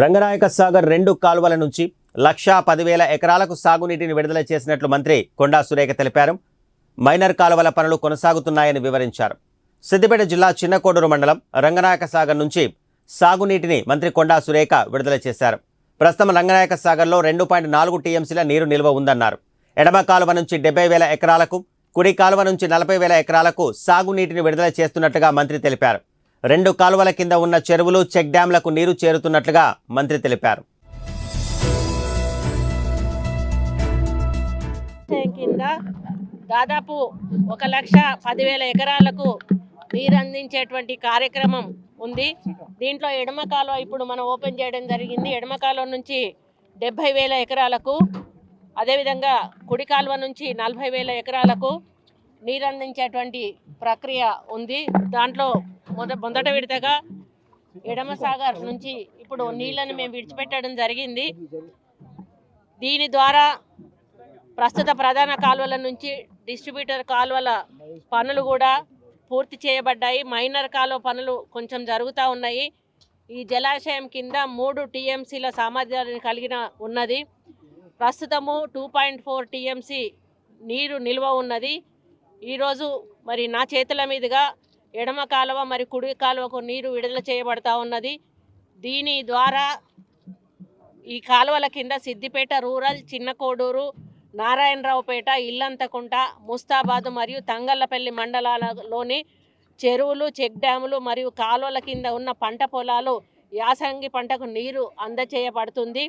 రంగనాయక సాగర్ రెండు కాలువల నుంచి లక్షా పదివేల ఎకరాలకు సాగునీటిని విడుదల చేసినట్లు మంత్రి కొండా సురేఖ తెలిపారు. మైనర్ కాలువల పనులు కొనసాగుతున్నాయని వివరించారు. సిద్దిపేట జిల్లా చిన్నకోడూరు మండలం రంగనాయక సాగర్ నుంచి సాగునీటిని మంత్రి కొండా సురేఖ విడుదల చేశారు. ప్రస్తుతం రంగనాయక సాగర్లో రెండు పాయింట్ నాలుగు టీఎంసీల నీరు నిల్వ ఉందన్నారు. ఎడమ కాలువ నుంచి డెబ్బై వేల ఎకరాలకు కుడి కాలువ నుంచి నలభై వేల ఎకరాలకు సాగునీటిని విడుదల చేస్తున్నట్టుగా మంత్రి తెలిపారు. రెండు కాలువల కింద ఉన్న చెరువులు చెక్ డ్యాంలకు నీరు చేరుతున్నట్లుగా మంత్రి తెలిపారు. కింద దాదాపు ఒక లక్ష పదివేల ఎకరాలకు నీరు అందించేటువంటి కార్యక్రమం ఉంది. దీంట్లో ఎడమ కాలువ ఇప్పుడు మనం ఓపెన్ చేయడం జరిగింది. ఎడమ కాలువ నుంచి డెబ్భై వేల ఎకరాలకు అదేవిధంగా కుడి కాలువ నుంచి నలభై వేల ఎకరాలకు నీరు అందించేటువంటి ప్రక్రియ ఉంది. దాంట్లో మొద మొదట విడతగా ఎడమసాగర్ నుంచి ఇప్పుడు నీళ్ళని మేము విడిచిపెట్టడం జరిగింది. దీని ద్వారా ప్రస్తుత ప్రధాన కాలువల నుంచి డిస్ట్రిబ్యూటర్ కాలువల పనులు కూడా పూర్తి చేయబడ్డాయి. మైనర్ కాలువ పనులు కొంచెం జరుగుతూ ఉన్నాయి. ఈ జలాశయం కింద మూడు టీఎంసీల సామర్థ్యాన్ని కలిగిన ఉన్నది. ప్రస్తుతము టూ పాయింట్ ఫోర్ టీఎంసీ నీరు నిల్వ ఉన్నది. ఈరోజు మరి నా చేతుల మీదుగా ఎడమ కాలువ మరి కుడి కాలువకు నీరు విడుదల చేయబడతా ఉన్నది. దీని ద్వారా ఈ కాలువల కింద సిద్దిపేట రూరల్ చిన్నకోడూరు నారాయణరావుపేట ఇల్లంతకుంట ముస్తాబాదు మరియు తంగళ్ళపల్లి మండలాలలోని చెరువులు చెక్ డ్యాములు మరియు కాలువల కింద ఉన్న పంట పొలాలు యాసంగి పంటకు నీరు అందచేయబడుతుంది.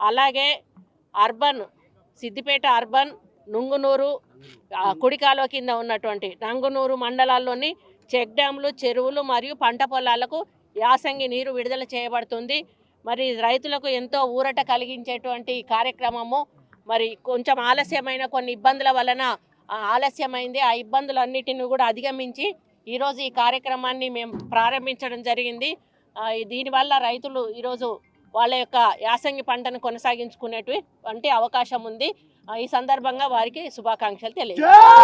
అలాగే అర్బన్ సిద్దిపేట అర్బన్ నుంగునూరు ఆ, కుడి కాలువ కింద ఉన్నటువంటి నంగునూరు మండలాల్లోని చెక్ డ్యాములు చెరువులు మరియు పంట పొలాలకు యాసంగి నీరు విడుదల చేయబడుతుంది. మరి రైతులకు ఎంతో ఊరట కలిగించేటువంటి కార్యక్రమము. మరి కొంచెం ఆలస్యమైన కొన్ని ఇబ్బందుల వలన ఆలస్యమైంది. ఆ ఇబ్బందులన్నిటిని కూడా అధిగమించి ఈరోజు ఈ కార్యక్రమాన్ని మేము ప్రారంభించడం జరిగింది. దీనివల్ల రైతులు ఈరోజు వాళ్ళ యొక్క యాసంగి పంటను కొనసాగించుకునేటువంటి అవకాశం ఉంది. ఈ సందర్భంగా వారికి శుభాకాంక్షలు తెలియజేస్తాను.